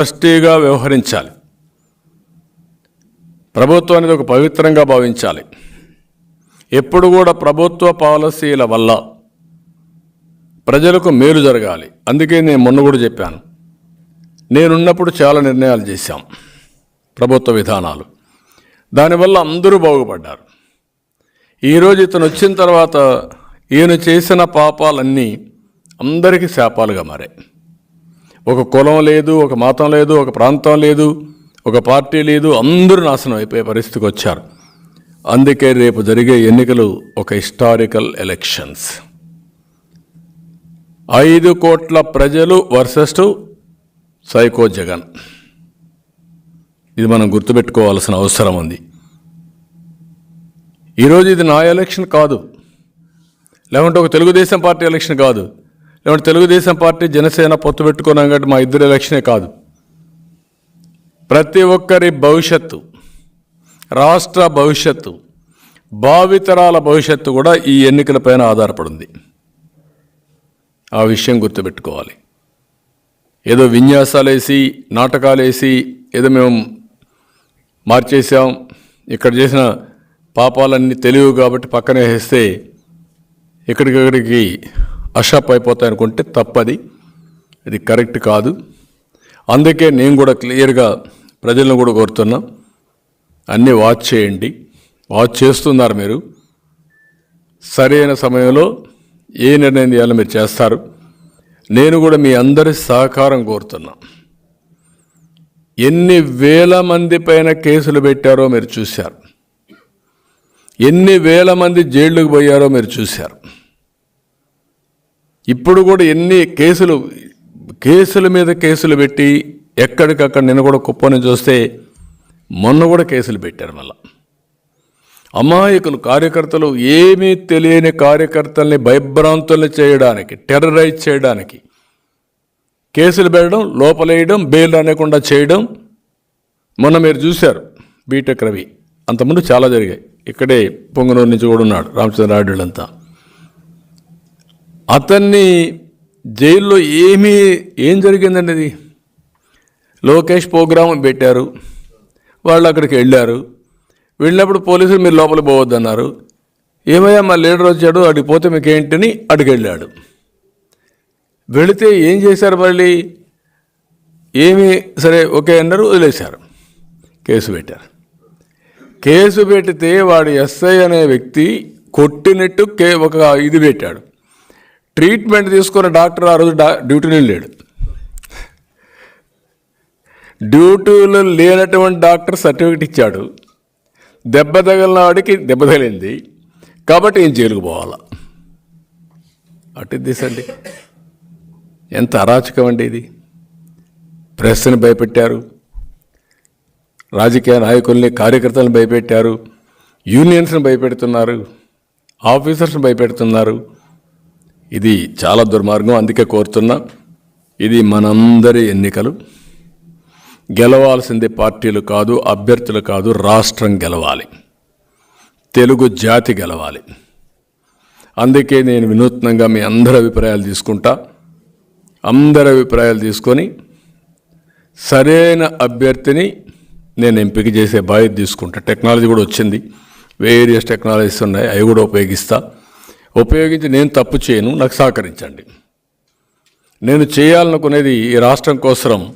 ట్రస్టీగా వ్యవహరించాలి. ప్రభుత్వం అనేది ఒక పవిత్రంగా భావించాలి. ఎప్పుడు కూడా ప్రభుత్వ పాలసీల వల్ల ప్రజలకు మేలు జరగాలి. అందుకే నేను మొన్న కూడా చెప్పాను. నేనున్నప్పుడు చాలా నిర్ణయాలు చేశాం ప్రభుత్వ విధానాలు. దానివల్ల అందరూ బాగుపడ్డారు. ఈరోజు ఇతను వచ్చిన తర్వాత ఈయన చేసిన పాపాలన్నీ అందరికీ శాపాలుగా మారాయి. ఒక కులం లేదు ఒక మతం లేదు ఒక ప్రాంతం లేదు ఒక పార్టీ లేదు అందరూ నాశనం అయిపోయే పరిస్థితికి వచ్చారు. అందుకే రేపు జరిగే ఎన్నికలు ఒక హిస్టారికల్ ఎలక్షన్స్. ఐదు కోట్ల ప్రజలు వర్సెస్ సైకో జగన్. ఇది మనం గుర్తుపెట్టుకోవాల్సిన అవసరం ఉంది. ఈరోజు ఇది నా ఎలక్షన్ కాదు. లేకుంటే ఒక తెలుగుదేశం పార్టీ ఎలక్షన్ కాదు. లేకుంటే తెలుగుదేశం పార్టీ జనసేన పొత్తు పెట్టుకున్నాం కాబట్టి మా ఇద్దరు ఎలక్షనే కాదు. ప్రతి ఒక్కరి భవిష్యత్తు రాష్ట్ర భవిష్యత్తు భావితరాల భవిష్యత్తు కూడా ఈ ఎన్నికలపైన ఆధారపడింది. ఆ విషయం గుర్తుపెట్టుకోవాలి. ఏదో విన్యాసాలు వేసి నాటకాలు వేసి ఏదో మేము మార్చేసాం ఇక్కడ చేసిన పాపాలన్నీ తెలివి కాబట్టి పక్కనే వేస్తే ఇక్కడికక్కడికి అషాప్ అయిపోతాయి అనుకుంటే తప్పది. ఇది కరెక్ట్ కాదు. అందుకే నేను కూడా క్లియర్గా ప్రజలను కూడా కోరుతున్నా అన్నీ వాచ్ చేయండి. వాచ్ చేస్తున్నారు మీరు. సరైన సమయంలో ఏ నిర్ణయం చేయాలో మీరు చేస్తారు. నేను కూడా మీ అందరి సహకారం కోరుతున్నా. ఎన్ని వేల మంది పైన కేసులు పెట్టారో మీరు చూశారు. ఎన్ని వేల మంది జైళ్ళకు పోయారో మీరు చూశారు. ఇప్పుడు కూడా ఎన్ని కేసులు కేసుల మీద కేసులు పెట్టి ఎక్కడికక్కడ నిన్న కూడా కుప్పని చూస్తే మొన్న కూడా కేసులు పెట్టారు మళ్ళా. అమాయకులు కార్యకర్తలు ఏమీ తెలియని కార్యకర్తల్ని భయభ్రాంతుల్ని చేయడానికి టెర్రరైజ్ చేయడానికి కేసులు పెట్టడం లోపలేయడం బెయిల్ అనేకుండా చేయడం. మొన్న మీరు చూశారు బీటెక్ రవి. అంతకుముందు చాలా జరిగాయి. ఇక్కడే పొంగనూరు నుంచి కూడా ఉన్నాడు రామచంద్ర రాయుడు అంతా అతన్ని జైల్లో ఏమీ ఏం జరిగిందండి? అది లోకేష్ ప్రోగ్రాం పెట్టారు. వాళ్ళు అక్కడికి వెళ్ళారు. వెళ్ళినప్పుడు పోలీసులు మీరు లోపలికి పోవద్దన్నారు. ఏమయ్యా మా లీడర్ వచ్చాడు అడిగి పోతే మీకు ఏంటని అడిగి వెళ్ళాడు వెళితే ఏం చేశారు మళ్ళీ? ఏమి సరే ఓకే అన్నారు వదిలేశారు. కేసు పెట్టారు. కేసు పెడితే వాడు ఎస్ఐ అనే వ్యక్తి కొట్టినట్టు కే ఒక ఇది పెట్టాడు. ట్రీట్మెంట్ తీసుకున్న డాక్టర్ ఆ రోజు డ్యూటీని డ్యూటీలో లేడు. డ్యూటీలో లేనటువంటి డాక్టర్ సర్టిఫికెట్ ఇచ్చాడు. దెబ్బ తగిలిన వాడికి దెబ్బ తగిలింది. కాబట్టి ఏం జైలుకు పోవాలా? అటు తీసండి ఎంత అరాచకం అండి ఇది. ప్రెస్ని భయపెట్టారు. రాజకీయ నాయకుల్ని కార్యకర్తలను భయపెట్టారు. యూనియన్స్ని భయపెడుతున్నారు. ఆఫీసర్స్ని భయపెడుతున్నారు. ఇది చాలా దుర్మార్గం అందుకే కోరుతున్నా ఇది మనందరి ఎన్నికలు. గెలవాల్సింది పార్టీలు కాదు అభ్యర్థులు కాదు రాష్ట్రం గెలవాలి. తెలుగు జాతి గెలవాలి. అందుకే నేను వినూత్నంగా మీ అందరి అభిప్రాయాలు తీసుకుంటా. అందరి అభిప్రాయాలు తీసుకొని సరైన అభ్యర్థిని నేను ఎంపిక చేసే బాధ్యత తీసుకుంటా. టెక్నాలజీ కూడా వచ్చింది. వేరియస్ టెక్నాలజీస్ ఉన్నాయి అవి కూడా ఉపయోగిస్తాను ఉపయోగించి నేను తప్పు చేయను నాకు సహకరించండి. నేను చేయాలనుకునేది ఈ రాష్ట్రం కోసం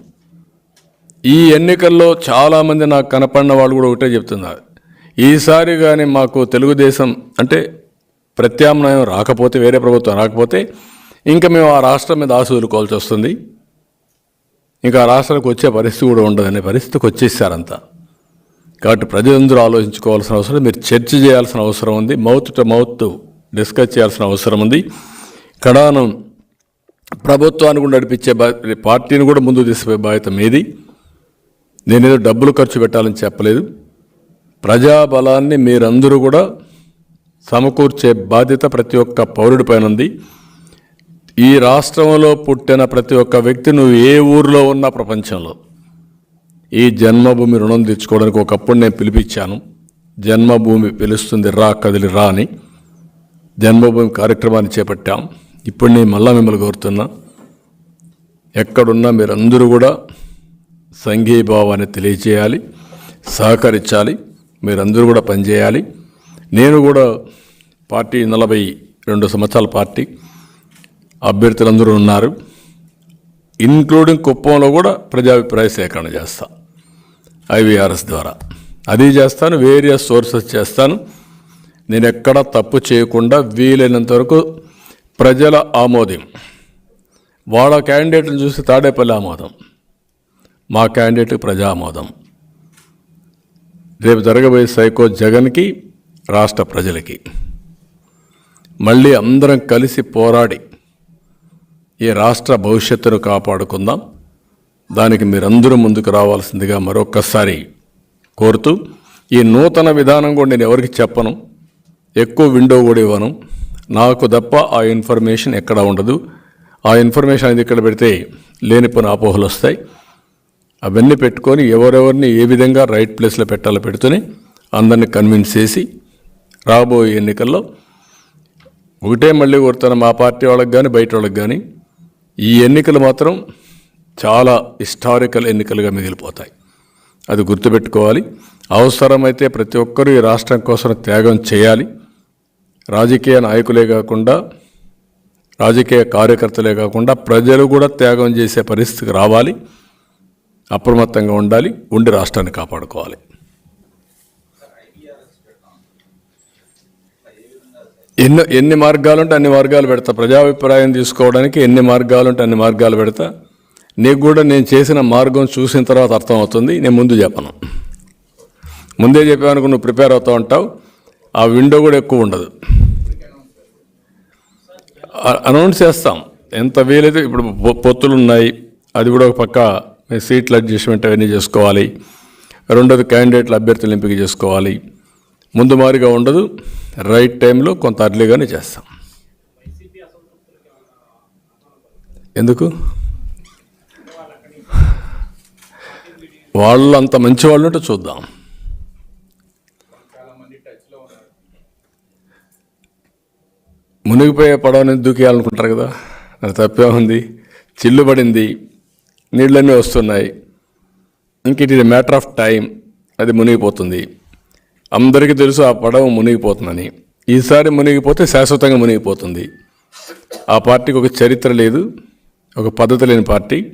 ఈ ఎన్నికల్లో చాలామంది నాకు కనపడిన వాళ్ళు కూడా ఒకటే చెప్తున్నారు. ఈసారి కానీ మాకు తెలుగుదేశం అంటే ప్రత్యామ్నాయం రాకపోతే వేరే ప్రభుత్వం రాకపోతే ఇంకా మేము ఆ రాష్ట్రం మీద ఆశ వదులుకోవాల్సి వస్తుంది. ఇంకా ఆ రాష్ట్రానికి వచ్చే పరిస్థితి కూడా ఉండదనే పరిస్థితికి వచ్చేసారంతా. కాబట్టి ప్రజలందరూ ఆలోచించుకోవాల్సిన అవసరం మీరు చర్చ చేయాల్సిన అవసరం ఉంది. మౌత్ టు మౌత్ డిస్కస్ చేయాల్సిన అవసరం ఉంది. కడానం ప్రభుత్వాన్ని కూడా నడిపించే బా పార్టీని కూడా ముందు తీసుకుపోయే బాధ్యత మీది. నేనేదో డబ్బులు ఖర్చు పెట్టాలని చెప్పలేదు. ప్రజాబలాన్ని మీరందరూ కూడా సమకూర్చే బాధ్యత ప్రతి ఒక్క పౌరుడి పైన ఉంది. ఈ రాష్ట్రంలో పుట్టిన ప్రతి ఒక్క వ్యక్తి నువ్వు ఏ ఊరిలో ఉన్నా ప్రపంచంలో. ఈ జన్మభూమి రుణం తెచ్చుకోవడానికి ఒకప్పుడు నేను పిలిపించాను. జన్మభూమి పిలుస్తుంది రా కదిలి రా అని. జన్మభూమి కార్యక్రమాన్ని చేపట్టాం. ఇప్పుడు నేను మళ్ళా మిమ్మల్ని కోరుతున్నా ఎక్కడున్నా మీరందరూ కూడా సంఘీభావాన్ని తెలియచేయాలి సహకరించాలి మీరందరూ కూడా పనిచేయాలి. నేను కూడా పార్టీ నలభై రెండు సంవత్సరాల పార్టీ అభ్యర్థులందరూ ఉన్నారు. ఇంక్లూడింగ్ కుప్పంలో కూడా ప్రజాభిప్రాయ సేకరణ చేస్తా ఐవీఆర్ఎస్ ద్వారా. అది చేస్తాను వేరియస్ సోర్సెస్ చేస్తాను. నేను ఎక్కడ తప్పు చేయకుండా వీలైనంత వరకు ప్రజల ఆమోదం. వాళ్ళ క్యాండిడేట్ని చూసి తాడేపల్లి ఆమోదం. మా క్యాండిడేట్ ప్రజా ఆమోదం. రేపు జరగబోయే సైకో జగన్కి రాష్ట్ర ప్రజలకి. మళ్ళీ అందరం కలిసి పోరాడి ఈ రాష్ట్ర భవిష్యత్తును కాపాడుకుందాం. దానికి మీరందరూ ముందుకు రావాల్సిందిగా మరొక్కసారి కోరుతూ ఈ నూతన విధానం కూడా నేను ఎవరికి చెప్పను. ఎక్కువ విండో కూడా ఇవ్వను. నాకు తప్ప ఆ ఇన్ఫర్మేషన్ ఎక్కడ ఉండదు. ఆ ఇన్ఫర్మేషన్ అనేది ఇక్కడ పెడితే లేనిపోయిన అపోహలు వస్తాయి. అవన్నీ పెట్టుకొని ఎవరెవరిని ఏ విధంగా రైట్ ప్లేస్లో పెట్టాలో పెడుతూనే అందరిని కన్విన్స్ చేసి రాబోయే ఎన్నికల్లో ఒకటే మళ్ళీ కోరుతాను మా పార్టీ వాళ్ళకి కానీ బయట వాళ్ళకి కానీ ఈ ఎన్నికలు మాత్రం చాలా హిస్టారికల్ ఎన్నికలుగా మిగిలిపోతాయి. అది గుర్తుపెట్టుకోవాలి. అవసరమైతే ప్రతి ఒక్కరూ ఈ రాష్ట్రం కోసం త్యాగం చేయాలి. రాజకీయ నాయకులే కాకుండా రాజకీయ కార్యకర్తలే కాకుండా ప్రజలు కూడా త్యాగం చేసే పరిస్థితికి రావాలి అప్రమత్తంగా ఉండాలి ఉండి రాష్ట్రాన్ని కాపాడుకోవాలి. ఎన్ని ఎన్ని మార్గాలు ఉంటే అన్ని మార్గాలు పెడతా. ప్రజాభిప్రాయం తీసుకోవడానికి ఎన్ని మార్గాలు ఉంటే అన్ని మార్గాలు పెడతా. నీకు కూడా నేను చేసిన మార్గం చూసిన తర్వాత అర్థమవుతుంది. నేను ముందు చెప్పను. ముందే చెప్పానుకో నువ్వు ప్రిపేర్ అవుతూ ఉంటావు. ఆ విండో కూడా ఎక్కువ ఉండదు. అనౌన్స్ చేస్తాం. ఎంత వీలైతే ఇప్పుడు పొత్తులు ఉన్నాయి అది కూడా ఒక పక్క సీట్ల అడ్జస్ట్మెంట్ అవన్నీ చేసుకోవాలి. రెండోది క్యాండిడేట్ల అభ్యర్థులు ఎంపిక చేసుకోవాలి. ముందు మారిగా ఉండదు రైట్ టైంలో కొంత అర్లీగానే చేస్తాం. ఎందుకు? వాళ్ళు అంత మంచి వాళ్ళు ఉంటే చూద్దాం. మునిగిపోయే పడవని దూకేయాలనుకుంటారు కదా? అది తప్పే ఉంది. చిల్లు పడింది నీళ్ళన్నీ వస్తున్నాయి. ఇంక it is matter of time అది మునిగిపోతుంది. అందరికీ తెలుసు ఆ పడవ మునిగిపోతుందని. ఈసారి మునిగిపోతే శాశ్వతంగా మునిగిపోతుంది. ఆ పార్టీకి ఒక చరిత్ర లేదు. ఒక పద్ధతి లేని పార్టీ.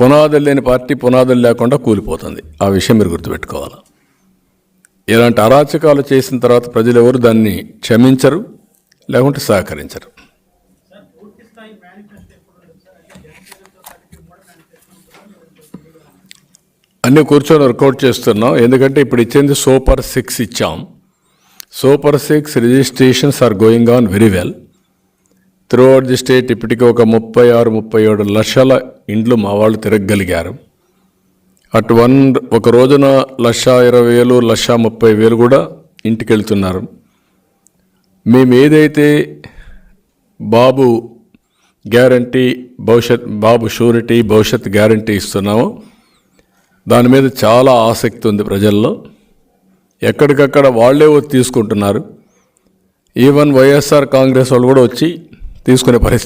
పునాదులు లేని పార్టీ పునాదులు లేకుండా కూలిపోతుంది. ఆ విషయం మీరు గుర్తుపెట్టుకోవాలి? ఇలాంటి అరాచకాలు చేసిన తర్వాత ప్రజలు ఎవరు దాన్ని క్షమించరు? లేకుంటే సహకరించరు. అన్నీ కూర్చొని వర్కౌట్ చేస్తున్నాం. ఎందుకంటే ఇప్పుడు ఇచ్చింది సూపర్ సిక్స్ ఇచ్చాం. Super six registrations are going on very well. Throughout the state ఇప్పటికీ ఒక ముప్పై ఆరు ముప్పై ఏడు లక్షల ఇండ్లు మా వాళ్ళు తిరగగలిగారు. అటు వన్ ఒక రోజున లక్ష ఇరవై వేలు లక్ష ముప్పై వేలు కూడా ఇంటికి వెళ్తున్నారు మేము ఏదైతే బాబు గ్యారంటీ భవిష్యత్ బాబు షూరిటీ భవిష్యత్ గ్యారంటీ ఇస్తున్నామో దాని మీద చాలా ఆసక్తి ఉంది ప్రజల్లో. ఎక్కడికక్కడ వాళ్ళే వచ్చి తీసుకుంటున్నారు. ఈవెన్ వైఎస్ఆర్ కాంగ్రెస్ వాళ్ళు కూడా వచ్చి తీసుకునే పరిస్థితి